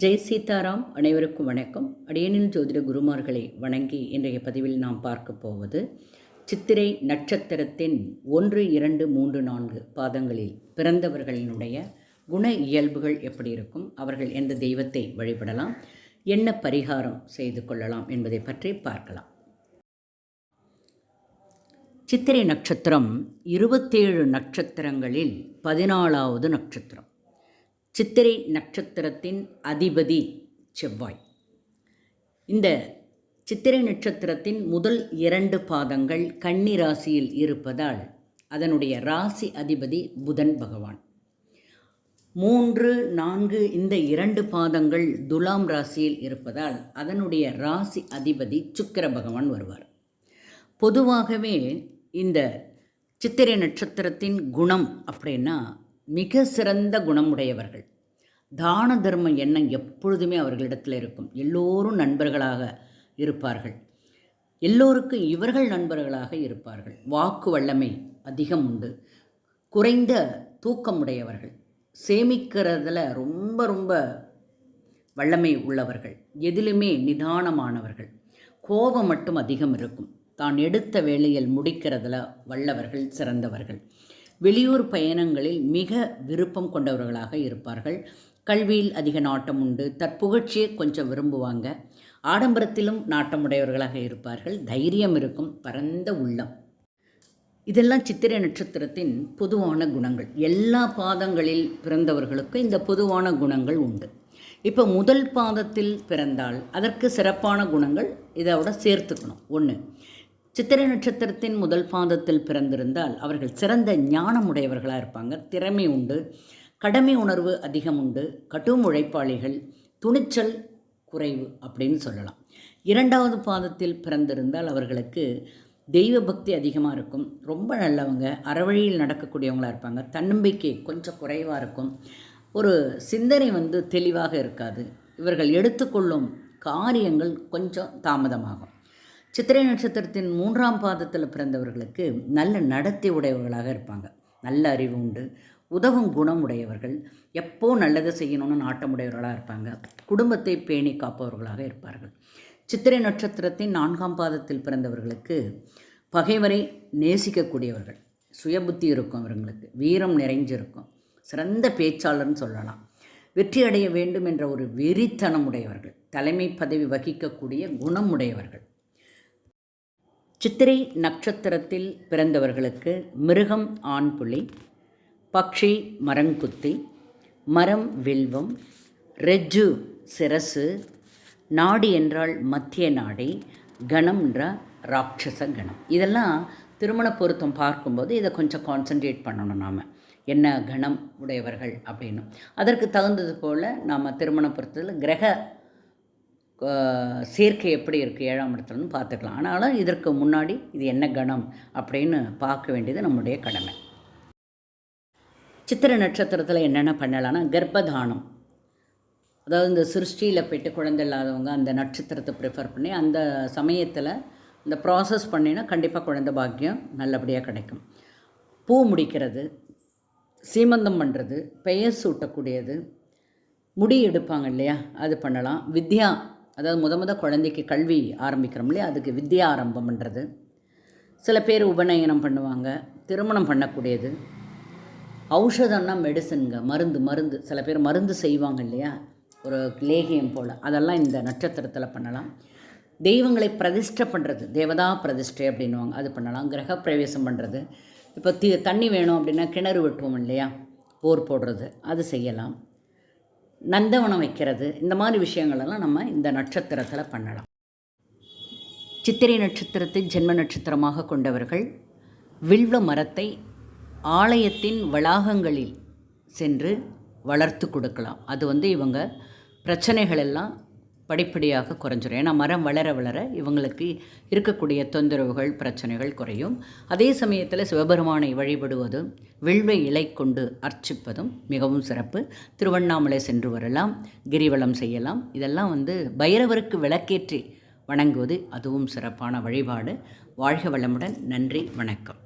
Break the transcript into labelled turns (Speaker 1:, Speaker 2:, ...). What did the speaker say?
Speaker 1: ஜெய் சீதாராம் அனைவருக்கும் வணக்கம். அடியனில் ஜோதிட குருமார்களை வணங்கி இன்றைய பதிவில் நாம் பார்க்க போவது சித்திரை நட்சத்திரத்தின் ஒன்று இரண்டு மூன்று நான்கு பாதங்களில் பிறந்தவர்களினுடைய குண இயல்புகள் எப்படி இருக்கும்? அவர்கள் எந்த தெய்வத்தை வழிபடலாம்? என்ன பரிகாரம் செய்து கொள்ளலாம் என்பதை பற்றி பார்க்கலாம். சித்திரை நட்சத்திரம் இருபத்தேழு நட்சத்திரங்களில் பதினாலாவது நட்சத்திரம். சித்திரை நட்சத்திரத்தின் அதிபதி செவ்வாய். இந்த சித்திரை நட்சத்திரத்தின் முதல் இரண்டு பாதங்கள் கன்னி ராசியில் இருப்பதால் அதனுடைய ராசி அதிபதி புதன் பகவான். மூன்று நான்கு இந்த இரண்டு பாதங்கள் துலாம் ராசியில் இருப்பதால் அதனுடைய ராசி அதிபதி சுக்கிர பகவான் வருவார். பொதுவாகவே இந்த சித்திரை நட்சத்திரத்தின் குணம் அப்படின்னா மிக சிறந்த குணமுடையவர்கள். தான தர்ம எண்ணம் எப்பொழுதுமே அவர்களிடத்தில் இருக்கும். எல்லோரும் நண்பர்களாக இருப்பார்கள். எல்லோருக்கும் இவர்கள் நண்பர்களாக இருப்பார்கள். வாக்கு வல்லமை அதிகம் உண்டு. குறைந்த தூக்கமுடையவர்கள். சேமிக்கிறதுல ரொம்ப ரொம்ப வல்லமை உள்ளவர்கள். எதிலுமே நிதானமானவர்கள். கோபம் மட்டும் அதிகம் இருக்கும். தான் எடுத்த வேலையில் முடிக்கிறதுல வல்லவர்கள் சிறந்தவர்கள். வெளியூர் பயணங்களில் மிக விருப்பம் கொண்டவர்களாக இருப்பார்கள். கல்வியில் அதிக நாட்டம் உண்டு. தற்புகழ்ச்சியை கொஞ்சம் விரும்புவாங்க. ஆடம்பரத்திலும் நாட்டமுடையவர்களாக இருப்பார்கள். தைரியம் இருக்கும். பரந்த உள்ளம். இதெல்லாம் சித்திரை நட்சத்திரத்தின் பொதுவான குணங்கள். எல்லா பாதங்களில் பிறந்தவர்களுக்கும் இந்த பொதுவான குணங்கள் உண்டு. இப்போ முதல் பாதத்தில் பிறந்தால் அதற்கு சிறப்பான குணங்கள் இதோட சேர்த்துக்கணும். ஒன்று சித்திரை நட்சத்திரத்தின் முதல் பாதத்தில் பிறந்திருந்தால் அவர்கள் சிறந்த ஞானமுடையவர்களாக இருப்பாங்க. திறமை உண்டு கடமை உணர்வு அதிகம் உண்டு கடும் உழைப்பாளிகள் துணிச்சல் குறைவு அப்படின்னு சொல்லலாம். இரண்டாவது பாதத்தில் பிறந்திருந்தால் அவர்களுக்கு தெய்வ பக்தி அதிகமாக இருக்கும். ரொம்ப நல்லவங்க அறவழியில் நடக்கக்கூடியவங்களாக இருப்பாங்க. தன்னம்பிக்கை கொஞ்சம் குறைவாக இருக்கும். ஒரு சிந்தனை வந்து தெளிவாக இருக்காது. இவர்கள் எடுத்துக்கொள்ளும் காரியங்கள் கொஞ்சம் தாமதமாகும். சித்திரை நட்சத்திரத்தின் மூன்றாம் பாதத்தில் பிறந்தவர்களுக்கு நல்ல நடத்தை உடையவர்களாக இருப்பாங்க. நல்ல அறிவு உண்டு உதவும் குணம் உடையவர்கள் எப்போ நல்லதை செய்யணும்னு நாட்டமுடையவர்களாக இருப்பாங்க. குடும்பத்தை பேணி காப்பவர்களாக இருப்பார்கள். சித்திரை நட்சத்திரத்தின் நான்காம் பாதத்தில் பிறந்தவர்களுக்கு பகைவரை நேசிக்கக்கூடியவர்கள். சுயபுத்தி இருக்கும் அவர்களுக்கு வீரம் நிறைஞ்சிருக்கும். சிறந்த பேச்சாளர்னு சொல்லலாம். வெற்றி அடைய வேண்டும் என்ற ஒரு வெறித்தனம் உடையவர்கள். தலைமை பதவி வகிக்கக்கூடிய குணம் உடையவர்கள். சித்திரை நட்சத்திரத்தில் பிறந்தவர்களுக்கு மிருகம் ஆண் புலி பக்ஷி மரங்குத்தி மரம் வில்வம் ரெஜ்ஜு சிரசு நாடி என்றால் மத்திய நாடி கணம்ன்ற ராட்சச கணம். இதெல்லாம் திருமண பொருத்தம் பார்க்கும்போது இதை கொஞ்சம் கான்சன்ட்ரேட் பண்ணணும் நாம். என்ன கணம் உடையவர்கள் அப்படின்னு. அதற்கு தகுந்தது போல் நாம் திருமண பொருத்தத்தில் கிரக சேர்க்கை எப்படி இருக்குது ஏழாம் இடத்துலன்னு பார்த்துக்கலாம். ஆனாலும் இதற்கு முன்னாடி இது என்ன கணம் அப்படின்னு பார்க்க வேண்டியது நம்முடைய கடமை. சித்திர நட்சத்திரத்தில் என்னென்ன பண்ணலான்னா கர்ப்பதானம். அதாவது இந்த சிருஷ்டியில் போய்ட்டு குழந்தை இல்லாதவங்க அந்த நட்சத்திரத்தை ப்ரிஃபர் பண்ணி அந்த சமயத்தில் இந்த ப்ராசஸ் பண்ணினா கண்டிப்பாக குழந்தை பாக்கியம் நல்லபடியாக கிடைக்கும். பூ முடிக்கிறது சீமந்தம் பண்ணுறது பெயர் சூட்டக்கூடியது முடி எடுப்பாங்க இல்லையா? அது பண்ணலாம். வித்யா அதாவது முத முத குழந்தைக்கு கல்வி ஆரம்பிக்கிறோம் இல்லையா? அதுக்கு வித்யா ஆரம்பம் பண்ணுறது சில பேர் உபநயனம் பண்ணுவாங்க திருமணம் பண்ணக்கூடியது. ஔஷதம்னா மெடிசனுங்க மருந்து மருந்து. சில பேர் மருந்து செய்வாங்க இல்லையா? ஒரு லேகியம் போல். அதெல்லாம் இந்த நட்சத்திரத்தில் பண்ணலாம். தெய்வங்களை பிரதிஷ்டை பண்ணுறது தேவதா பிரதிஷ்டை அப்படின்வாங்க அது பண்ணலாம். கிரக பிரவேசம் பண்ணுறது இப்போ தி தண்ணி வேணும் அப்படின்னா கிணறு வெட்டுவோம் இல்லையா? போர் போடுறது அது செய்யலாம். நந்தவனம் வைக்கிறது. இந்த மாதிரி விஷயங்களெல்லாம் நம்ம இந்த நட்சத்திரத்தில் பண்ணலாம். சித்திரை நட்சத்திரத்தை ஜென்ம நட்சத்திரமாக கொண்டவர்கள் வில்வ மரத்தை ஆலயத்தின் வளாகங்களில் சென்று வளர்த்து கொடுக்கலாம். அது வந்து இவங்க பிரச்சனைகள் எல்லாம் படிப்படியாக குறைஞ்சிரும். ஏன்னா மரம் வளர வளர இவங்களுக்கு இருக்கக்கூடிய தொந்தரவுகள் பிரச்சனைகள் குறையும். அதே சமயத்தில் சிவபெருமானை வழிபடுவதும் வில்வை இலை கொண்டு அர்ச்சிப்பதும் மிகவும் சிறப்பு. திருவண்ணாமலை சென்று வரலாம் கிரிவலம் செய்யலாம். இதெல்லாம் வந்து பைரவருக்கு விளக்கேற்றி வணங்குவது அதுவும் சிறப்பான வழிபாடு. வாழ்க வளமுடன் நன்றி வணக்கம்.